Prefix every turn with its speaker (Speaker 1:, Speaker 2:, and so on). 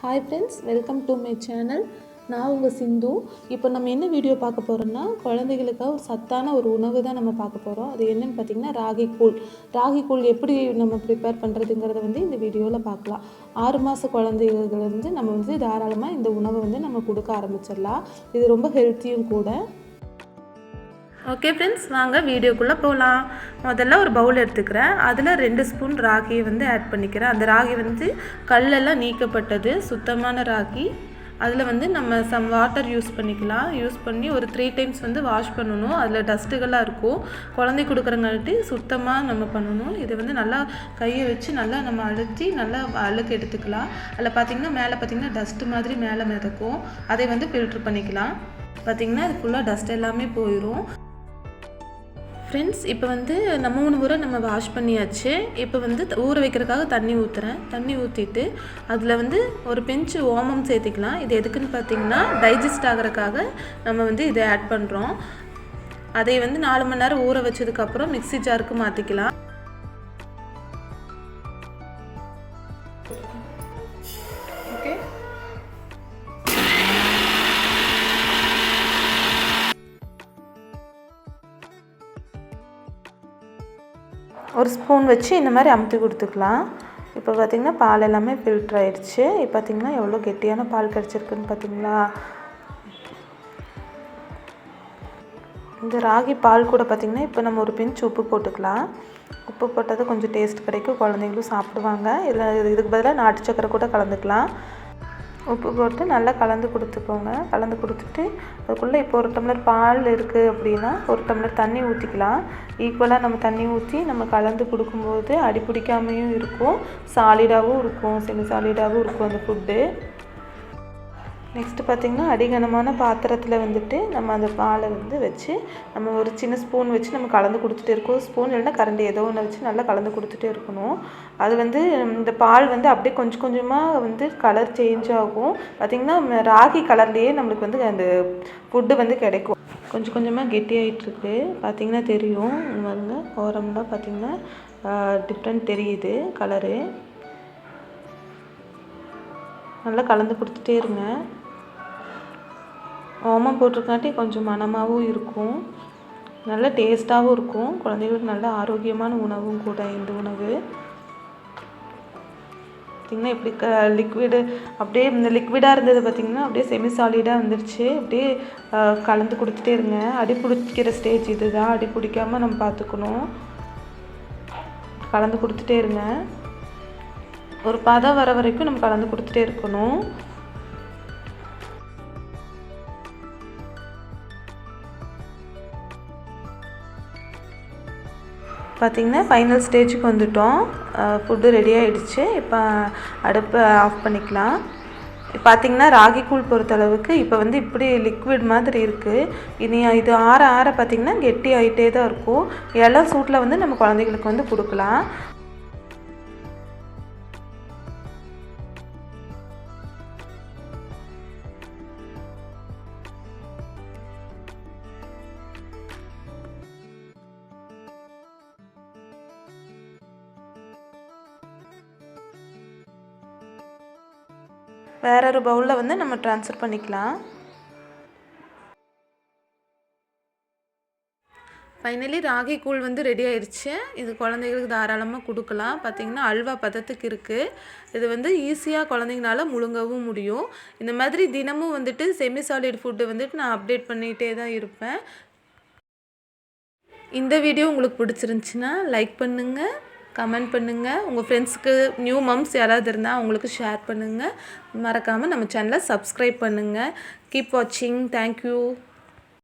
Speaker 1: Hi friends welcome to my channel நான் உங்கள் சிந்து. இப்போ நம்ம என்ன வீடியோ பார்க்க போகிறோம்னா குழந்தைகளுக்காக ஒரு சத்தான ஒரு உணவு தான் நம்ம பார்க்க போகிறோம் அது என்னன்னு பார்த்தீங்கன்னா ராகி கூழ். ராகி கூழ் எப்படி நம்ம ப்ரிப்பேர் பண்ணுறதுங்கிறத வந்து இந்த வீடியோவில் பார்க்கலாம். ஆறு மாத குழந்தைகளுக்கு வந்து நம்ம வந்து தாராளமாக இந்த உணவை வந்து நம்ம கொடுக்க ஆரம்பிச்சிடலாம். இது ரொம்ப ஹெல்த்தியும் கூட. ஓகே ஃப்ரெண்ட்ஸ் வாங்க வீடியோக்குள்ளே போகலாம் முதல்ல ஒரு பவுல் எடுத்துக்கிறேன். அதில் ரெண்டு ஸ்பூன் ராகியை வந்து ஆட் பண்ணிக்கிறேன். அந்த ராகி வந்து கல்லெல்லாம் நீக்கப்பட்டது. சுத்தமான ராகி. அதில் வந்து நம்ம சம் வாட்டர் யூஸ் பண்ணிக்கலாம். யூஸ் பண்ணி ஒரு த்ரீ டைம்ஸ் வந்து வாஷ் பண்ணணும். அதில் டஸ்ட்டுகளாக இருக்கும். குழந்தை கொடுக்குறங்காட்டி சுத்தமாக நம்ம பண்ணணும். இதை வந்து நல்லா கையை வச்சு நல்லா நம்ம அழுத்தி நல்லா அழுக்கு எடுத்துக்கலாம். அதில் பார்த்திங்கன்னா மேலே பார்த்திங்கன்னா டஸ்ட்டு மாதிரி மேலே மிதக்கும். அதை வந்து ஃபில்ட்ரு பண்ணிக்கலாம். பார்த்திங்கன்னா இது ஃபுல்லாக டஸ்ட் எல்லாமே போயிடும் ஃப்ரெண்ட்ஸ் இப்போ வந்து நம்ம மூணு முறை நம்ம வாஷ் பண்ணியாச்சு. இப்போ வந்து ஊற வைக்கிறதுக்காக தண்ணி ஊற்றுறேன் தண்ணி ஊற்றிட்டு அதில் வந்து ஒரு பெஞ்சு ஓமம் சேர்த்திக்கலாம். இது எதுக்குன்னு பார்த்தீங்கன்னா டைஜஸ்ட் ஆகிறதுக்காக நம்ம வந்து இதை ஆட் பண்ணுறோம் அதை வந்து நாலு மணி நேரம் ஊற வச்சதுக்கப்புறம் மிக்ஸி ஜாருக்கு மாற்றிக்கலாம் ஒரு ஸ்பூன் வச்சு இந்த மாதிரி அமுத்தி கொடுத்துக்கலாம். இப்போ பார்த்திங்கன்னா பால் எல்லாமே ஃபில்டர் ஆயிடுச்சு. இப்போ பார்த்திங்கன்னா எவ்வளோ கெட்டியான பால் கிடச்சிருக்குன்னு பார்த்தீங்களா? இந்த ராகி பால் கூட பார்த்திங்கன்னா இப்போ நம்ம ஒரு பிஞ்ச் உப்பு போட்டுக்கலாம். உப்பு போட்டது கொஞ்சம் டேஸ்ட் கிடைக்கும். குழந்தைங்களும் சாப்பிடுவாங்க. இதில் இதுக்கு பதிலாக நாட்டு சக்கரை கூட கலந்துக்கலாம். உப்பு போட்டு நல்லா கலந்து கொடுத்துக்கோங்க. கலந்து கொடுத்துட்டு அதுக்குள்ளே இப்போ ஒரு டம்ளர் பால் இருக்குது அப்படின்னா ஒரு டம்ளர் தண்ணி ஊற்றிக்கலாம் ஈக்குவலாக நம்ம தண்ணி ஊற்றி நம்ம கலந்து கொடுக்கும்போது அடி பிடிக்காமையும் இருக்கும் சாலிடாகவும் இருக்கும் செமி சாலிடாகவும் இருக்கும் அந்த ஃபுட்டு நெக்ஸ்ட்டு பார்த்திங்கன்னா அடிகனமான பாத்திரத்தில் வந்துட்டு நம்ம அந்த பாலை வந்து வச்சு நம்ம ஒரு சின்ன ஸ்பூன் வச்சு நம்ம கலந்து கொடுத்துட்டே இருக்கோம். ஸ்பூன் இல்லைன்னா கரண்டி ஏதோ ஒன்று வச்சு நல்லா கலந்து கொடுத்துட்டே இருக்கணும். அது வந்து இந்த பால் வந்து அப்படியே கொஞ்சம் கொஞ்சமாக வந்து கலர் சேஞ்ச் ஆகும். பார்த்திங்கன்னா ராகி கலர்லேயே நம்மளுக்கு வந்து அந்த ஃபுட்டு வந்து கிடைக்கும். கொஞ்சம் கொஞ்சமாக கெட்டியாயிட்டுருக்கு பார்த்திங்கன்னா தெரியும். பாருங்க ஓரம்லாம் பார்த்திங்கன்னா டிஃப்ரெண்ட் தெரியுது கலரு நல்லா கலந்து கொடுத்துட்டே இருங்க. ஓமம் போட்டிருக்காட்டி கொஞ்சம் மணமாகவும் இருக்கும். நல்ல டேஸ்ட்டாகவும் இருக்கும். குழந்தைகளுக்கு நல்ல ஆரோக்கியமான உணவும் கூட இந்த உணவு. பார்த்திங்கன்னா இப்படி க லிக்விடு அப்படியே இந்த லிக்விடாக இருந்தது பார்த்திங்கன்னா அப்படியே செமி சாலிடாக வந்துருச்சு. அப்படியே கலந்து கொடுத்துட்டே இருங்க. அடி பிடிக்கிற ஸ்டேஜ் இதுதான். அடி பிடிக்காமல் நம்ம பார்த்துக்கணும் கலந்து கொடுத்துட்டே இருங்க. ஒரு பதம் வர வரைக்கும் நம்ம கலந்து கொடுத்துட்டே இருக்கணும். பார்த்திங்கன்னா ஃபைனல் ஸ்டேஜுக்கு வந்துட்டோம். ஃபுட்டு ரெடி ஆகிடுச்சு இப்போ அடுப்பை ஆஃப் பண்ணிக்கலாம். பார்த்திங்கன்னா ராகி கூழ் பொறுத்தளவுக்கு இப்போ வந்து இப்படி லிக்விட் மாதிரி இருக்குது இனி இது ஆற ஆற பார்த்திங்கன்னா கெட்டி ஆகிட்டே தான் இருக்கும். இலை சூட்டில் வந்து நம்ம குழந்தைகளுக்கு வந்து கொடுக்கலாம். வேற ஒரு பவுலில் வந்து நம்ம ட்ரான்ஸ்ஃபர் பண்ணிக்கலாம். ஃபைனலி ராகி கூழ் வந்து ரெடி ஆயிடுச்சு இது குழந்தைகளுக்கு தாராளமாக கொடுக்கலாம். பார்த்திங்கன்னா அல்வா பதத்துக்கு இருக்குது இது வந்து ஈஸியாக குழந்தைங்கனால முழுங்கவும் முடியும். இந்த மாதிரி தினமும் வந்துட்டு செமி சாலிட் ஃபுட்டு வந்துட்டு நான் அப்டேட் பண்ணிகிட்டே தான் இருப்பேன். இந்த வீடியோ உங்களுக்கு பிடிச்சிருந்துச்சின்னா லைக் பண்ணுங்கள் கமெண்ட் பண்ணுங்கள் உங்கள் ஃப்ரெண்ட்ஸுக்கு நியூ மம்ஸ் யாராவது இருந்தால் அவங்களுக்கு ஷேர் பண்ணுங்கள் மறக்காமல் நம்ம சேனலை சப்ஸ்கிரைப் பண்ணுங்கள் கீப் வாட்சிங் தேங்க்யூ